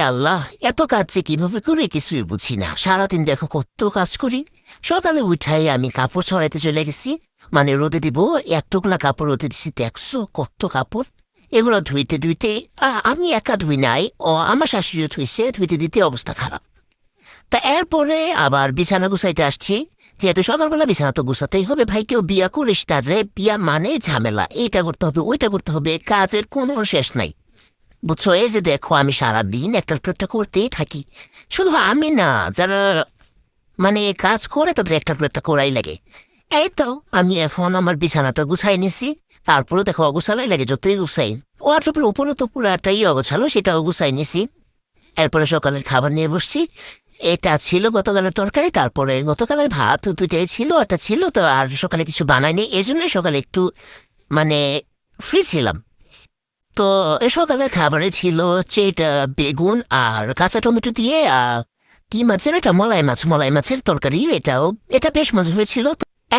আল্লাহ, এত কাজ কীভাবে করে কিছুই বুঝি না। সারাদিন দেখো কত কাজ করি। সকালে উঠাই আমি কাপড় ছড়াইতে চলে গেছি। মানে রোদে দিব এতগুলা কাপড় রোদে দিছি, দেখছ কত কাপড়। এগুলো ধুইতে ধুইতে আমি একা ধুই নাই, ও, আমার শাশুড়ি ধুইছে, ধুইতে দিতে অবস্থা খারাপ। তা এরপরে আবার বিছানা গুছাইতে আসছি। যেহেতু সকালবেলা বিছানা তো গুছাতেই হবে, ভাই কেউ বিয়া করিস তার রে। বিয়া মানে ঝামেলা, এইটা করতে হবে, ওইটা করতে হবে, কাজের কোনো শেষ নাই। বুঝছ এই যে দেখো আমি সারাদিন একটা করতেই থাকি শুধু আমি না যারা মানে কাজ করে তাদের একটা করাই লাগে এই তো আমি এখন আমার বিছানাটা গুছাই নিছি তারপরে দেখো অগুছালাই লাগে যতই গুছাই ওয়াট্রপের উপরে তো পুরো একটাই অগোছালো সেটাও গুছাই নিছি এরপরে সকালের খাবার নিয়ে বসছি এটা ছিল গতকালের তরকারি তারপরে গতকালের ভাত দুইটাই ছিল একটা ছিল তো আর সকালে কিছু বানাইনি এই জন্য সকালে একটু মানে ফ্রি ছিলাম তো সকালের খাবারে ছিল এটা বেগুন আর কাঁচা টমেটো দিয়ে কি মাছের? এটা মলাই মাছ, মলাই মাছের তরকারি, এটাও, এটা বেশ মজা হয়েছিল।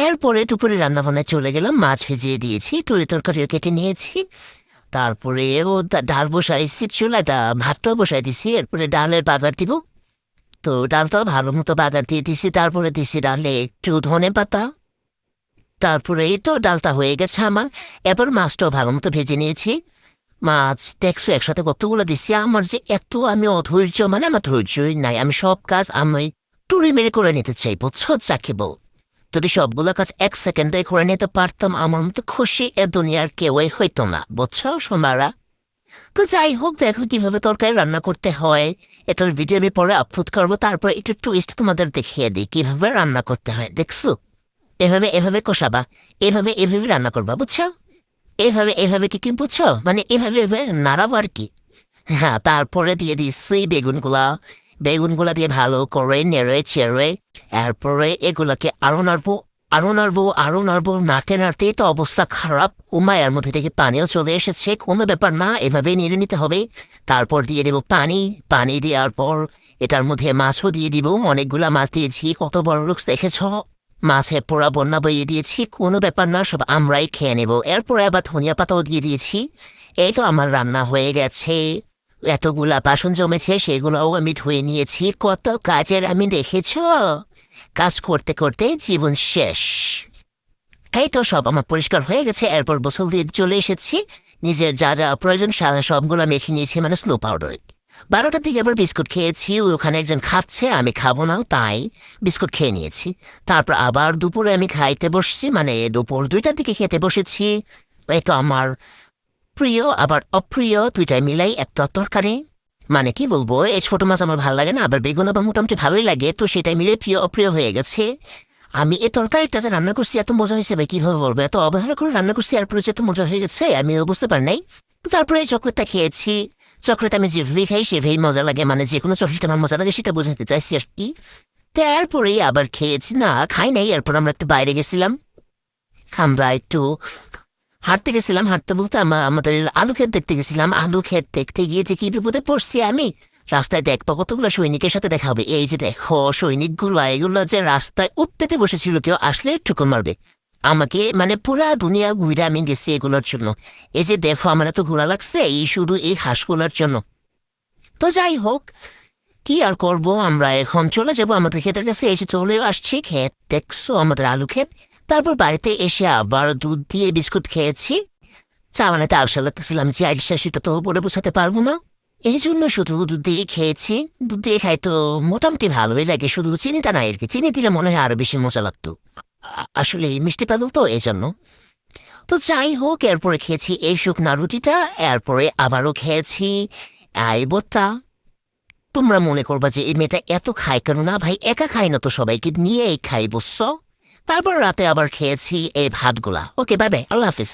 এরপরে দুপুরে রান্না বান্নায় চলে গেলাম, মাছ ভেজিয়ে দিয়েছি টুরি তরকারিও কেটে নিয়েছি। তারপরে ও ডাল বসাইছি চুলায় তা ভাতটাও বসাই দিছি, এরপরে ডালের বাগার দিব। তো ডালটাও ভালো মতো বাগার দিয়ে দিছি, তারপরে দিছি ডালে একটু ধনে পাতা। তারপরে এই তো ডালটা হয়ে গেছে আমার। এবার মাছটাও ভালো মতো ভেজে নিয়েছি। মাছ দেখছ একসাথে কতগুলো দিছি। আমার যে এত আমি অধৈর্য মানে আমার ধৈর্যই নাই। আমি সব কাজ আমি টুরি মেরে করে নিতে চাই, বুঝছ বল যদি সবগুলো কাজ এক সেকেন্ডে করে নিতে পারতাম, আমার মতো খুশি এ দুনিয়ার কেউই হইতো না, বুঝছ, সোমারা? তো যাই হোক, দেখো কীভাবে তরকারি রান্না করতে হয়। এটার ভিডিও আমি পরে আপলোড করব, তারপর একটু টুইস্ট তোমাদের দেখিয়ে দিই, কীভাবে রান্না করতে হয়, দেখছ? এভাবে এভাবে কষাবা, এভাবে এভাবে রান্না করবা, বুঝছ? এভাবে এভাবে কি কি বুঝছ? মানে এভাবে এভাবে নাড়াবো আর কি। হ্যাঁ তারপরে দিয়ে দিচ্ছি বেগুনগুলা। বেগুনগুলা দিয়ে ভালো করে নেড়ে চেড়ে এরপরে এগুলাকে আরও নাড়বো আরও নাড়বো আরও নাড়বো। নাড়তে নাড়তে তো অবস্থা খারাপ। উমায়ের মধ্যে থেকে পানিও চলে এসেছে। কোনো ব্যাপার না, এভাবেই নেড়ে নিতে হবে। তারপর দিয়ে দেবো পানি। পানি দেওয়ার পর এটার মধ্যে মাছও দিয়ে দিব। অনেকগুলা মাছ দিয়েছি। কত বড় লোক দেখেছ? মাছে পোড়া বন্যা বইয়ে দিয়েছি, কোনো ব্যাপার না, সব আমরাই খেয়ে নেব। এরপরে আবার ধনিয়া পাতাও দিয়ে দিয়েছি। এই তো আমার রান্না হয়ে গেছে। এতগুলা বাসন জমেছে, সেগুলোও আমি ধুয়ে নিয়েছি। কত কাজের, আমি দেখেছ? কাজ করতে করতে জীবন শেষ। এই তো সব আমার পরিষ্কার হয়ে গেছে। এরপর গোসল দিয়ে চলে এসেছি। নিজের যা যা প্রয়োজন সবগুলো মেখে নিয়েছি মানে স্নো পাউডার। বারোটার দিকে আবার বিস্কুট খেয়েছি, ওখানে একজন খাচ্ছে, আমি খাব না, তাই বিস্কুট খেয়ে নিয়েছি। তারপর আবার দুপুরে আমি খাইতে বসছি মানে দুপুর দুইটার দিকে খেতে বসেছি। এই তো আমার প্রিয়, আবার অপ্রিয়, দুইটাই মিলাই একটা তরকারি। মানে কি বলব এই ছোট মাছ আমার ভালো লাগে না, আবার বেগুন আবার মোটামুটি ভালোই লাগে, তো সেটাই মিলে প্রিয়, অপ্রিয় হয়ে গেছে। আমি এই তরকারিটা যে রান্না করছি, এত মজা হয়েছে ভাই, কীভাবে বলব? এত অবহেলা করে রান্না করছি এরপরে যে এত মজা হয়ে গেছে, আমি বুঝতে পারি নাই। তারপরে এই চকলেটটা খেয়েছি। চকলেট আমি যেভাবেই খাই সেভাবেই মজা লাগে মানে যে কোনো চকলেট আমার মজা লাগে সেটা বোঝাতে চাইছি আর কি। তারপরেই আবার খেয়েছি, না, খাই নাই, এরপর আমরা একটু বাইরে গেছিলাম। আমরা একটু হাঁটতে গেছিলাম, হাঁটতে বলতে আমা- আমাদের আলু ক্ষেত দেখতে গেছিলাম। আলু ক্ষেত দেখতে গিয়ে যে কি বিপদে পড়ছি আমি, রাস্তায় দেখব কতগুলো সৈনিকের সাথে দেখা হবে। এই যে দেখো, সৈনিকগুলো, এগুলো যে রাস্তায় উৎপেতে বসেছিল কেউ, আসলে ঠুকুর মারবে। আমাকে মানে পুরা দুনিয়া ঘুরে আমি গেছি এগুলোর জন্য। এই যে দেখো, আমার এত ঘোরা লাগছে, এই শুধু এই হাঁসগুলোর জন্য। তো যাই হোক, কি আর করব আমরা? এখন চলে যাব আমাদের ক্ষেতের কাছে এসে চলেও আসছি ক্ষেত। দেখছ আমাদের আলু ক্ষেত। তারপর বাড়িতে এসে আবার দুধ দিয়ে বিস্কুট খেয়েছি। চা বানাতে আলসা লাগতেছিলাম, যে আইসা সেটা তো বলে বোঝাতে পারব না। এই জন্য শুধু দুধ দিয়ে খেয়েছি। দুধ দিয়ে খাই তো মোটামুটি ভালোই লাগে, শুধু চিনিটা নাই আর কি। চিনি দিলে মনে হয় আরও বেশি মজা লাগতো। আসলে মিষ্টি পাদল তো এই জন্য তো যাই হোক, এরপরে খেয়েছি এই শুকনা রুটিটা, এরপরে আবারও খেয়েছি এই বোটা তোমরা মনে করবা যে এই মেয়েটা এত খায় কেন? না ভাই, একা খাই না তো সবাইকে, নিয়েই খাই বুঝছ তারপর রাতে আবার খেয়েছি এই ভাতগুলা। ওকে বাবে আল্লাহ হাফিজ।